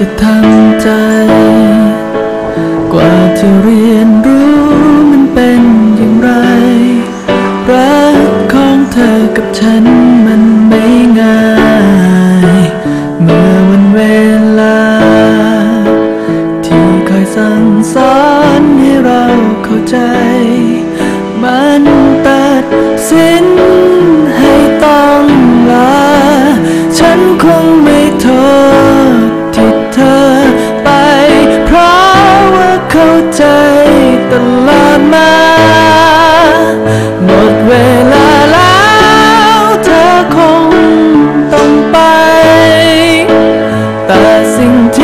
จะทำใจ กว่าจะเรียนรู้มันเป็นอย่างไร รักของเธอกับฉันมันไม่ง่าย เมื่อวันเวลา ที่คอยสั่งสอนให้เราเข้าใจ มันตัดสิน ตลอดมา หมดเวลาแล้วเธอคงต้องไป แต่สิ่งที่